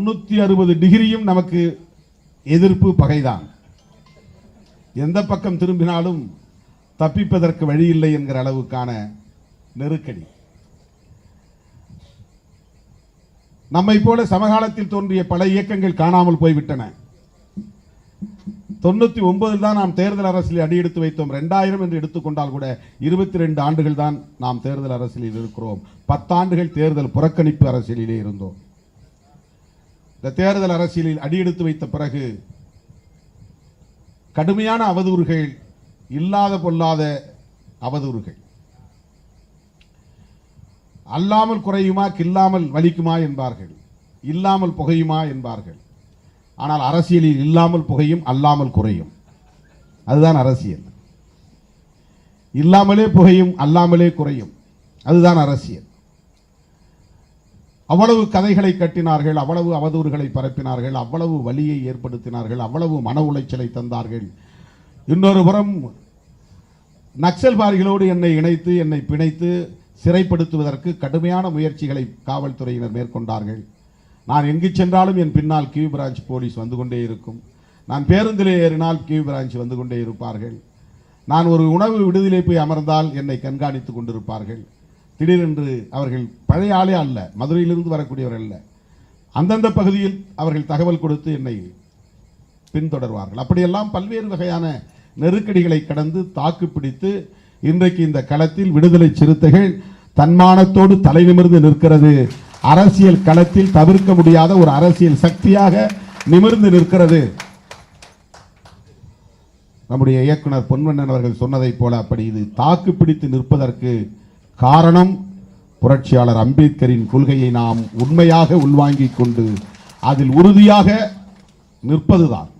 முன்னூத்தி அறுபது டிகிரியும் நமக்கு எதிர்ப்பு பகைதான். எந்த பக்கம் திரும்பினாலும் தப்பிப்பதற்கு வழி என்கிற அளவுக்கான நெருக்கடி. நம்மை போல சமகாலத்தில் தோன்றிய பல இயக்கங்கள் காணாமல் போய்விட்டன. தொண்ணூத்தி ஒன்பதில் தான் நாம் தேர்தல் அரசியலில் அடியெடுத்து வைத்தோம். ரெண்டாயிரம் என்று எடுத்துக்கொண்டால் கூட இருபத்தி ரெண்டு ஆண்டுகள் தான் நாம் தேர்தல் அரசியலில் இருக்கிறோம். பத்தாண்டுகள் தேர்தல் புறக்கணிப்பு அரசியலிலே இருந்தோம். இந்த தேர்தல் அரசியலில் அடியெடுத்து வைத்த பிறகு கடுமையான அவதூறுகள் இல்லாத பொல்லாத அவதூறுகள். அல்லாமல் குறையுமா கில்லாமல் வலிக்குமா என்பார்கள். இல்லாமல் புகையுமா என்பார்கள். ஆனால் அரசியலில் இல்லாமல் புகையும் அல்லாமல் குறையும். அதுதான் அரசியல். இல்லாமலே புகையும் அல்லாமலே குறையும். அதுதான் அரசியல். அவ்வளவு கதைகளை கட்டினார்கள் அவ்வளவு அவதூறுகளை பரப்பினார்கள் அவ்வளவு வலியை ஏற்படுத்தினார்கள் அவ்வளவு மன உளைச்சலை தந்தார்கள். இன்னொரு புறம் நக்சல்வாதிகளோடு என்னை இணைத்து என்னை பிணைத்து சிறைப்படுத்துவதற்கு கடுமையான முயற்சிகளை காவல்துறையினர் மேற்கொண்டார்கள். நான் எங்கு சென்றாலும் என் பின்னால் கியூ பிரான்ச் போலீஸ் வந்து கொண்டே இருக்கும். நான் பேருந்திலே ஏறினால் கியூ பிரான்ச் வந்து கொண்டே இருப்பார்கள். நான் ஒரு உணவு விடுதலை போய் அமர்ந்தால் என்னை கண்காணித்துக் கொண்டிருப்பார்கள். திடீரென்று அவர்கள் பழைய ஆளே அல்ல மதுரையிலிருந்து வரக்கூடியவர் அல்ல. அந்தந்த பகுதியில் அவர்கள் தகவல் கொடுத்து என்னை பின்தொடர்வார்கள். அப்படியெல்லாம் பல்வேறு வகையான நெருக்கடிகளை கடந்து தாக்கு பிடித்து இன்றைக்கு இந்த களத்தில் விடுதலை சிறுத்தைகள் தன்மானத்தோடு தலை நிமிர்ந்து நிற்கிறது. அரசியல் களத்தில் தவிர்க்க முடியாத ஒரு அரசியல் சக்தியாக நிமிர்ந்து நிற்கிறது. நம்முடைய இயக்குனர் பொன்வண்ணன் அவர்கள் சொன்னதைப் போல அப்படி இது தாக்கு பிடித்து நிற்பதற்கு காரணம் புரட்சியாளர் அம்பேத்கரின் கொள்கையை நாம் உண்மையாக உள்வாங்கிக் கொண்டு அதில் உறுதியாக நிற்பதுதான்.